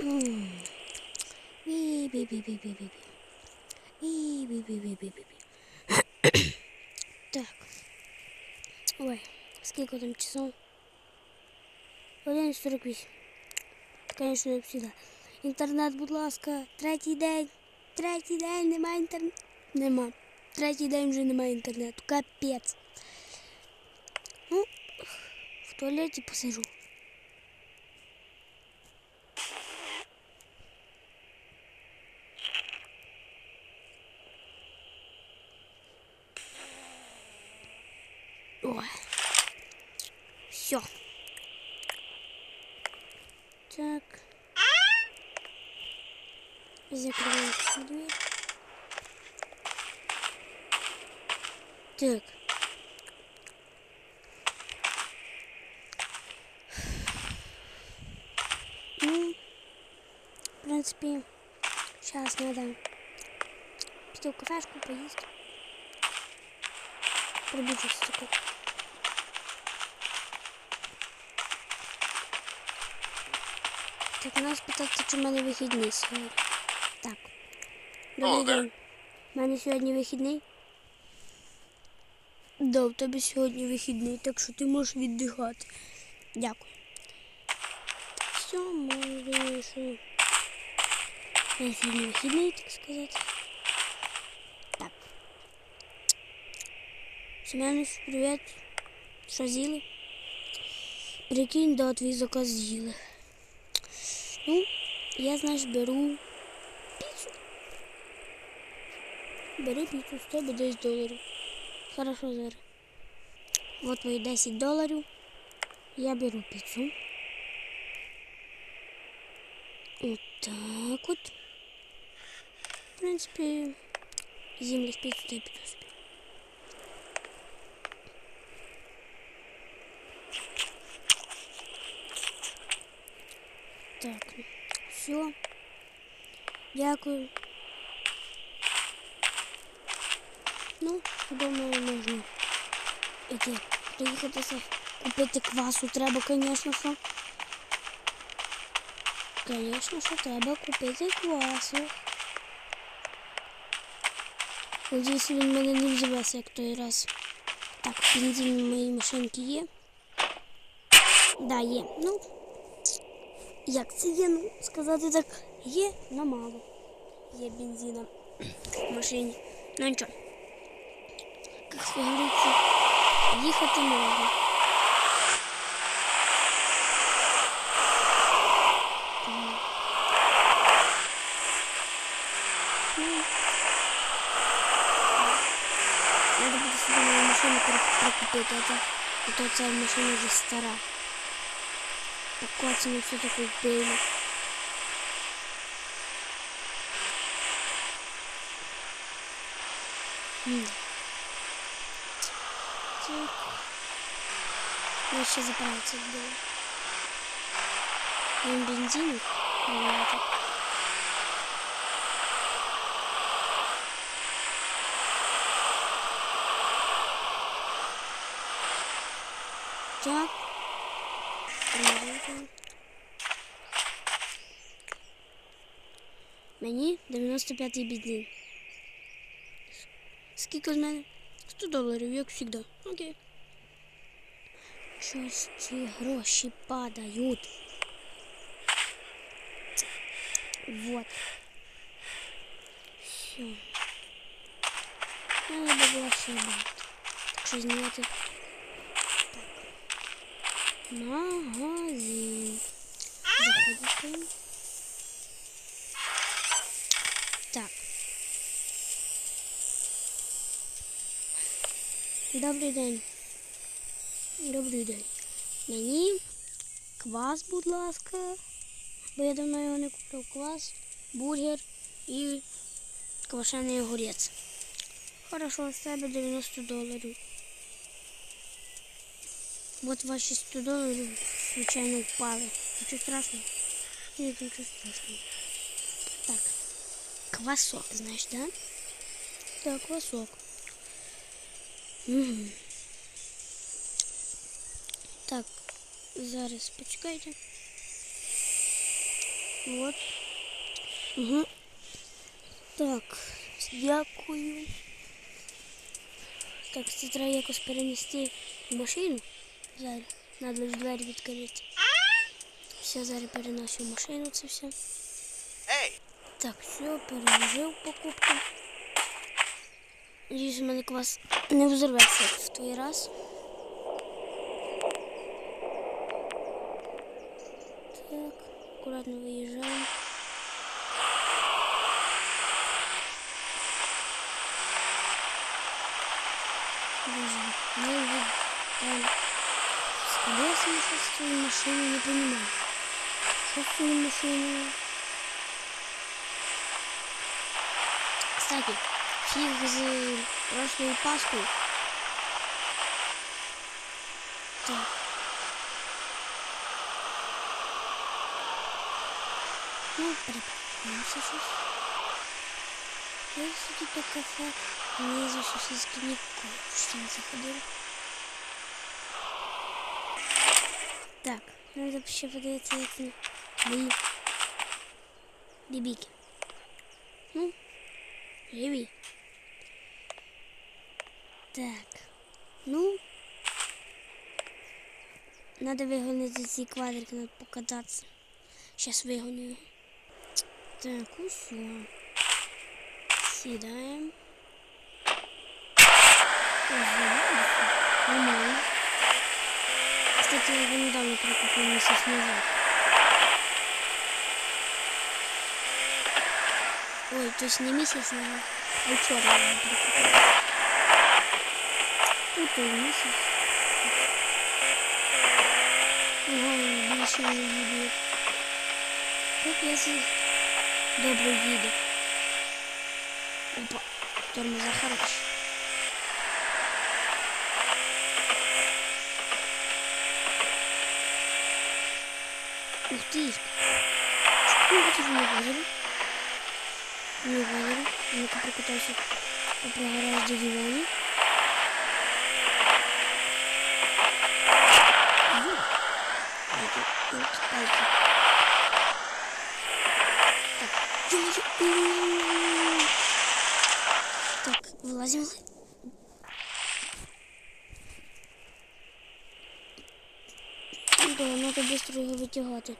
М. Ві-бі-бі-бі-бі-бі. Ві-бі-бі-бі-бі-бі. Так. Ой, скільки там часов? 1.48. Звісно, як завжди. Інтернет, будь ласка, третій день. Третій день немає інтернету. Нема. Третій день вже немає інтернету. Капець. Ну, в туалеті посижу. Все. Так. Закрываем дверь. Так. Ну, в принципе, сейчас надо в кафешку, поесть. Пробуджусь такой. Так, у нас питається, чи в мене вихідний сьогодні. Так. Добрий день. У мене сьогодні вихідний. Да, у тебе сьогодні вихідний, так що ти можеш віддихати. Дякую. Все, може, що. Мене сьогодні вихідний, так сказати. Так. Семенович, привіт. Що з'їли? Прикинь, да, твій заказ з'їли. Ну, я, значит, беру пиццу. Бери пиццу, 100 або 10 доларів. Хорошо, зараз. Вот твої 10 доларів. Я беру пиццу. Вот так вот. В принципе, зимлись пиццу, да и пиццу Так, все. Дякую. Ну, думаю, можна іти. Приїхатися, купити квасу треба, звісно, що. Звісно, що треба купити квасу. Надіюсь, він мене не взявся, як той раз. Так, бензин в моїй машинці є. Да, є. Ну, Як це є, ну, сказати так, є, но мало. Є бензина в машині. Ну нічого. Як говориться, їхати можна. Так. Ну, Надо буде собі нову машину прикупити, а то ця машина вже стара. Покоцано все таке вбили. М. Так. Я ще заправиться вбили. Він бензин. виливати. 95-й бензин. Скільки з мене? 100 доларів, як завжди. Окей. Щось ці гроші падають. Вот. Все. Надо було ще багато. Так що зняти. Так. Магазин. Заходите. Добрий день. Добрий день. Мені квас, будь ласка. Бо я давно його не купив. Квас, бургер і квашений огурець. Хорошо, з тебе 90 доларів. Вот ваші 100 доларів случайно впали. Нічого страшного? Нет, ничего страшного. Так. Квасок, знаешь, да? Да, квасок. Угу. Так, зараз почекайте. Вот. Угу. Так, дякую. Так, це треба якось перенести в машину. Зараз. Надо ж двері відкрити. Все, зараз переношу в машину це все. Так, все, переложив покупку. Надіюсь, у мене квас не взорветься як в той раз. Так, акуратно виїжджаємо. Боже, ну вы прям с колесами сейчас в твою машину не понимаю. Что в твою машину? Кстати, фиг з прошлой Пасхой. Так. Ну, припомнимся сейчас. Я сюди до кафе внизу сосиски ніколи почти не заходив. Так, треба ще подивитися, як ці мої бібіки. Ну, живі. Так, ну, надо вигонити ці квадрики, надо покататися. Сейчас вигоню його. Так, усе. Сідаємо. Нормально. Кстати, я его недавно прикупил месяц назад. Ой, то есть не месяц назад, а вчера я его прикупил. Тут и месяц. Ага, больше не видит. Как я здесь добрый виду. Опа, тормоза хорошие. Ух ты! Ну, вот уже не озеро. Не озеро. Ну-ка прокатайся по прогоражде диване. палки, палки. Так, ё-моё. Так, вылазим. Да, надо быстро його витягати.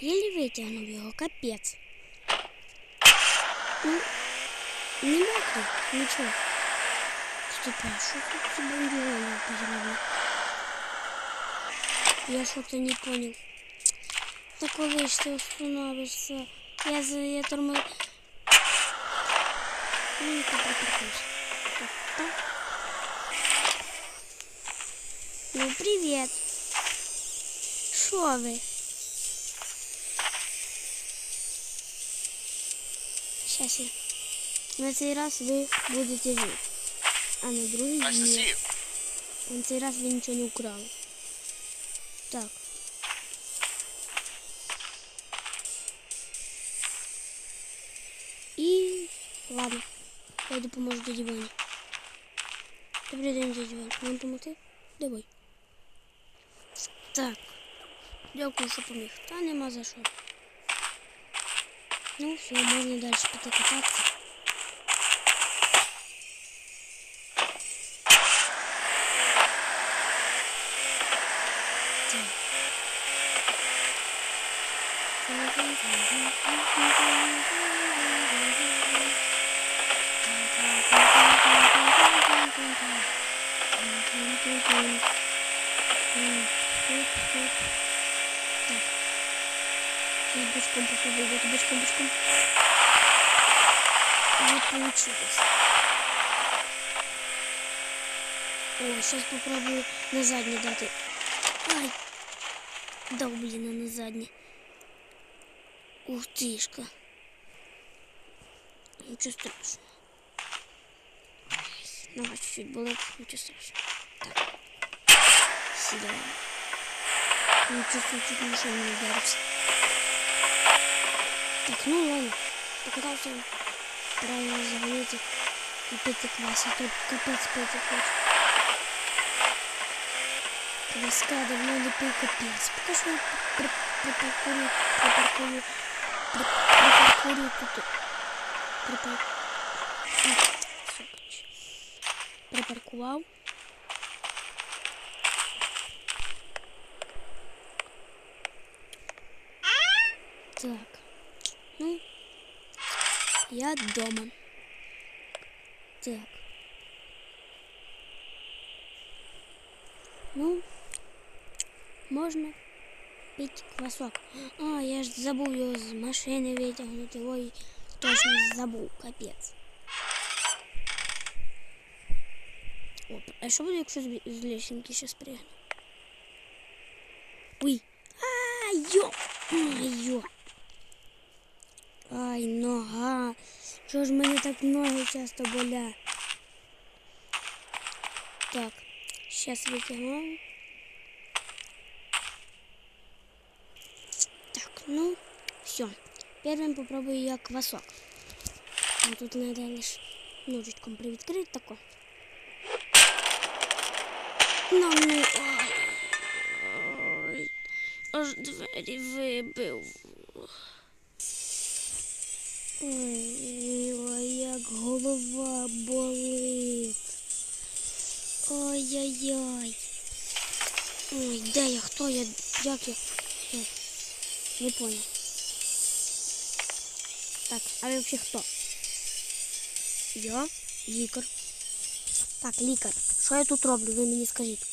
Єлі витягнув його, капець. Ну, не мокрий, нічого. Стоп, а що тут ці бандюгани позвали? Я что-то не понял. Да коли ж ти остановишся? Я за я тормоз... Ну. Так, так. Ну, привет. Шо ви? Сейчас я. На цей раз ви будете жити. А на ні. you. На цей раз ви нічого не украли. Так. І ладно. Я допоможу дяді Вані. Добрий день, дядя Ваня. Вам допомогти? Давай. Так. Дякую, що поміг. Та нема за що. Ну, все, можна далі піти кататися. Так. И бочком попробуй, вот бочком, бочком. Не получилось. О, сейчас попробую на задний дать. Ай! Дал, блин, а на задний. Ух тышка. Ничего страшного. Нога чуть-чуть была, ничего страшного. Так. Сюда. Ничего, чуть машина не ударится. Так, ну ладно. Покатался правильно загоните и пить квас, а то капец хочет. Кваска давно не пил капец. Пока что припаркую, припаркую, при, припаркую тут. Припар... Припаркував. Так. Ну, я дома. Так. Ну, можна пити квасок. А, я ж забув його з машини витягнути. Ой, точно забув, капець. Оп, а що буде, якщо з з лісенки ще спрягну? Ой. А, йо! Йо! Ай, нога. Що ж мене так ноги часто болять? Так, сейчас вытягиваем. Так, ну, все. Первым попробую я квасок. А тут надо лишь ножичком привідкрити тако. Ну, ну, ой, ой, аж двері вибив. Ой, ой, як голова болить. Ой-ой-ой. Ой, де я? Хто я? Як я? Хто? Не понял. Так, а ви взагалі хто? Я лікар. Так, лікар. Що я тут роблю? Ви мені скажіть.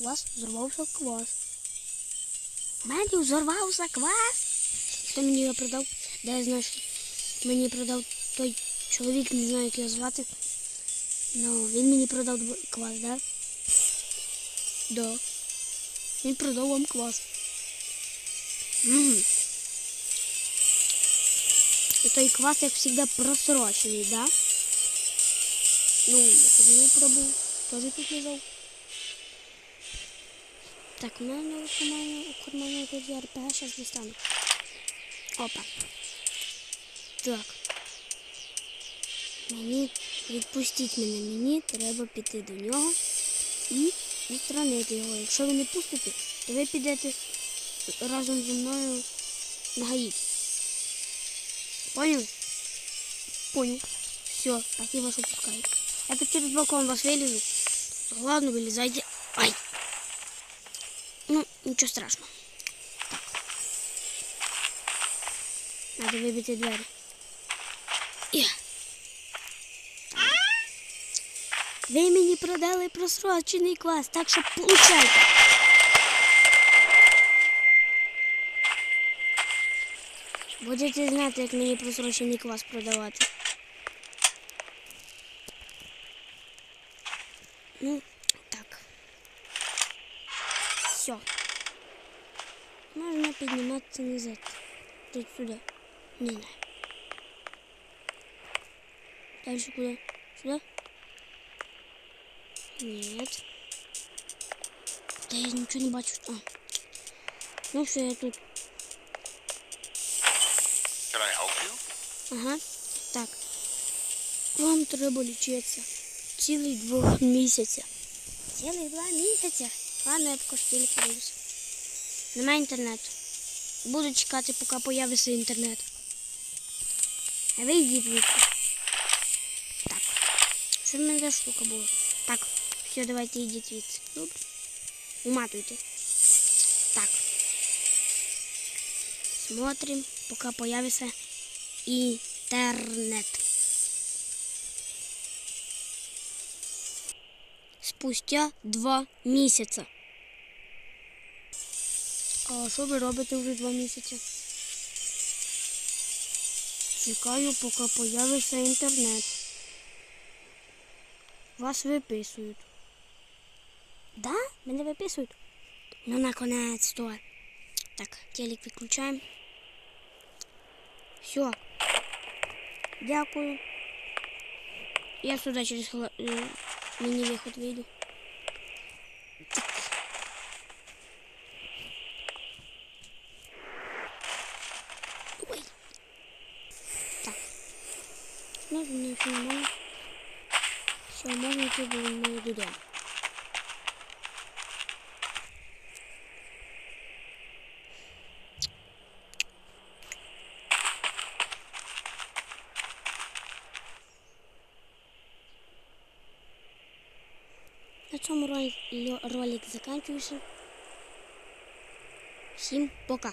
У вас взорвався квас. У мене взорвався квас? Хто мені його продав? Де я знаю, що мені продав той чоловік, не знаю, як його звати. Ну, він мені продав дв- квас, да? Да. Він продав вам квас. Угу. І той квас, як завжди, просрочений, да? Ну, я тут не пробував. Теж тут лежав. Так, у мене у кармані, у кармані тут є РПГ, зараз дістану. Опа. Так. Мені відпустіть мене, мені треба піти до нього і відстранити його. Якщо ви не пустите, то ви підете разом зі мною на гаїд. Поняли? Понял. Все, так я вас отпускаю. Я тут через балкон вас вылезу. Ладно, вылезайте. Ай. Ну, ничего страшного. Так. Надо выбить двери. І. Ви мені продали просрочений квас, так що получайте. Будете знати, як мені просрочений квас продавати. Ну, так. Все. Можна підніматися назад. Тут сюди. Не знаю. Дальше куда? Сюда? Нет. Да я ничего не бачу. А. Ну все, я тут. Ага. Так. Вам треба лічитися. Цілих двох місяця. Цілих два місяця? Ладно, я також тілі подивлюся. Немає інтернету. Буду чекати, поки появиться інтернет. А ви йдіть. Так. Що в мене за штука була? Так, все, давайте йдіть звідси. Добре. Уматуйте. Так. Смотрим, пока появится интернет. Спустя два місяці. А що ви робите вже два місяці? Чекаю, поки появиться інтернет. Вас виписують. Да? Мене виписують? Ну, наконець-то. Так, телек выключаем. Все. Дякую. Я сюда через выйду. Так. Ой. Так. Ну, ну, все нормально. Все, можно идти до моего дома. На цьому ролик, ролик закінчується. Всім пока.